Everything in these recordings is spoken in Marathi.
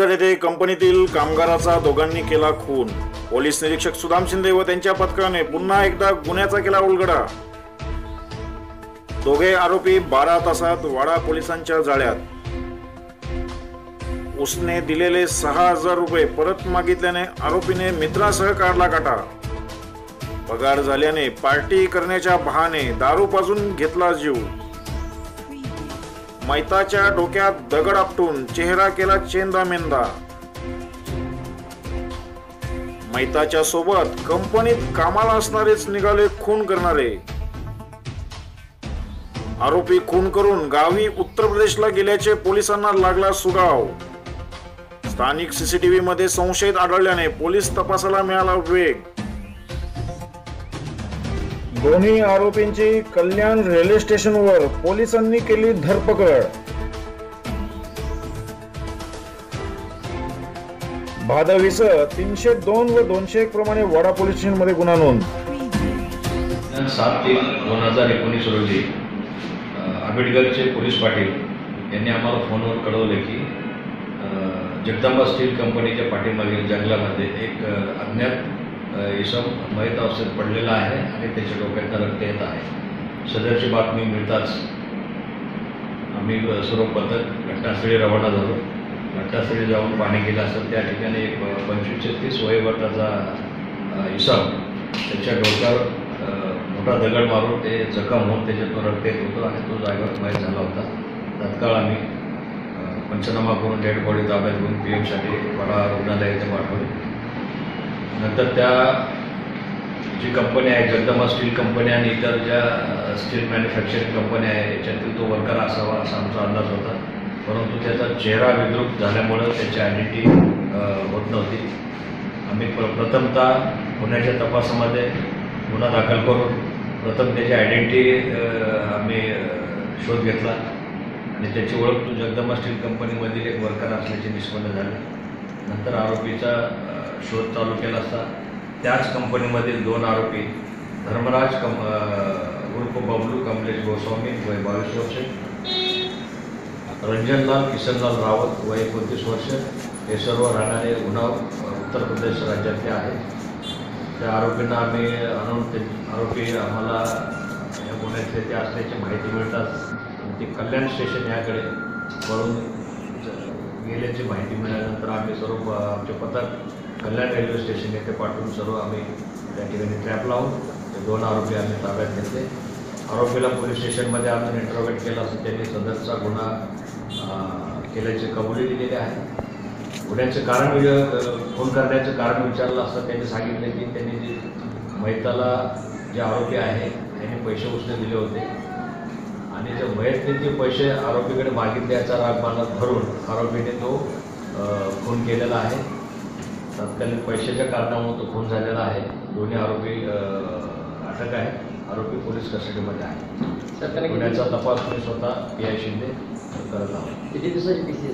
येथे कंपनीतील कामगाराचा दोघांनी केला खून. पोलीस निरीक्षक सुदाम शिंदे व त्यांच्या पथकाने पुन्हा एकदा गुन्ह्याचा केला उलगडा. दोघे आरोपी बारा तासात वाडा पोलिसांच्या जाळ्यात. उसने दिलेले सहा हजार रुपये परत मागितल्याने आरोपीने मित्रासह काढला काटा. पगार झाल्याने पार्टी करण्याच्या बहाने दारू पाजून घेतला जीव. मैताच्या डोक्यात दगड आपटून चेहरा केला चेंदा मेंदा मैताच्या सोबत कंपनीत कामाला असणारेच निघाले खून करणारे. आरोपी खून करून गावी उत्तर प्रदेशला गेल्याचे पोलिसांना लागला सुगाव. स्थानिक सीसीटीव्ही मध्ये संशयित आढळल्याने पोलीस तपासाला मिळाला वेग. दोन्ही आरोपींची कल्याण रेल्वे स्टेशनवर पोलिसांनी केली धरपकड. भादवीस तीनशे दोन व दोनशे एक प्रमाणे वाडा पोलीस स्टेशनमध्ये गुन्हा नोंद. सात तीन दोन हजार एकोणीस रोजी आंबेडकरचे पोलीस पाटील यांनी आम्हाला फोनवर कळवले की जगदंबा स्टील कंपनीच्या पाठीमागील जंगलामध्ये एक अज्ञात इसम मयत अवस्थेत पडलेला आहे आणि त्याच्या डोक्यात रक्त येत आहे. सदरची बातमी मिळताच आम्ही सर्व पथक घटनास्थळी रवाना झालो. घटनास्थळी जाऊन पाणी केलं असतं त्या ठिकाणी एक पंचवीस तीस वयोगटाचा इसम त्याच्या डोक्यावर मोठा दगड मारून ते जखम होऊन त्याच्यातून रक्त येत होतं आणि तो जागेवर मयत झाला होता. तत्काळ आम्ही पंचनामा करून डेड बॉडी ताब्यात घेऊन पी एमसाठी वडा रुग्णालय इथे पाठवली. नंतर त्या जी कंपनी आहे जगदमा स्टील कंपनी आणि इतर ज्या स्टील मॅन्युफॅक्चरिंग कंपन्या आहे याच्यातील तो वर्कर असावा असा आमचा अंदाज होता. परंतु त्याचा चेहरा विद्रूप झाल्यामुळं त्याची आयडेंटिटी होत नव्हती. आम्ही प्र प्रथमतः गुन्ह्याच्या तपासामध्ये गुन्हा दाखल करून प्रथम त्याची आयडेंटिटी आम्ही शोध घेतला. आणि त्याची ओळख तू जगदंबा स्टील कंपनीमधील एक वर्कर असल्याचे निष्पन्न झाले. नंतर आरोपीचा शोध चालू केला असता. त्याच कंपनीमधील दोन आरोपी धर्मराज कम उर्फ बबलू कमलेश गोस्वामी वय बावीस वर्ष रंजनलाल किशनलाल रावत वय एकोणतीस वर्ष हे सर्व राहणारे उन्हाव उत्तर प्रदेश राज्यातले आहेत. त्या आरोपींना आम्ही आणून ते आरोपी आम्हाला या गुन्ह्यातले ते असल्याची माहिती मिळतात. ते कल्याण स्टेशन याकडे वळून गेल्याची माहिती मिळाल्यानंतर आम्ही सर्व आमचे पथक कल्याण रेल्वे स्टेशन येथे पाठवून सर्व आम्ही त्या ठिकाणी ट्रॅप लावून ते दोन आरोपी आम्ही ताब्यात घेतले. आरोपीला पोलीस स्टेशनमध्ये आम्ही इंटरोगेट केला असं त्यांनी सदरचा गुन्हा केल्याची कबुली दिलेली आहे. गुन्ह्याचं कारण वि- फोन करण्याचं कारण विचारलं असं त्यांनी सांगितलं की त्यांनी जे मैताला जे आरोपी आहे त्यांनी पैसे उसने दिले होते. आणि जे मयतने ते पैसे आरोपीकडे मागितल्याचा राग मला धरून आरोपीने तो फोन केलेला आहे. तत्कालीन पैशाच्या कारणामुळे तो खून झालेला आहे. दोन्ही आरोपी अटक आहे. आरोपी पोलीस कस्टडीमध्ये आहे. गुन्ह्याचा तपास मी स्वतः पी आय शिंदे करत आहोत. किती दिवसाची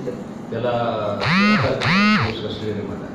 त्याला पोलीस कस्टडीमध्ये आहे.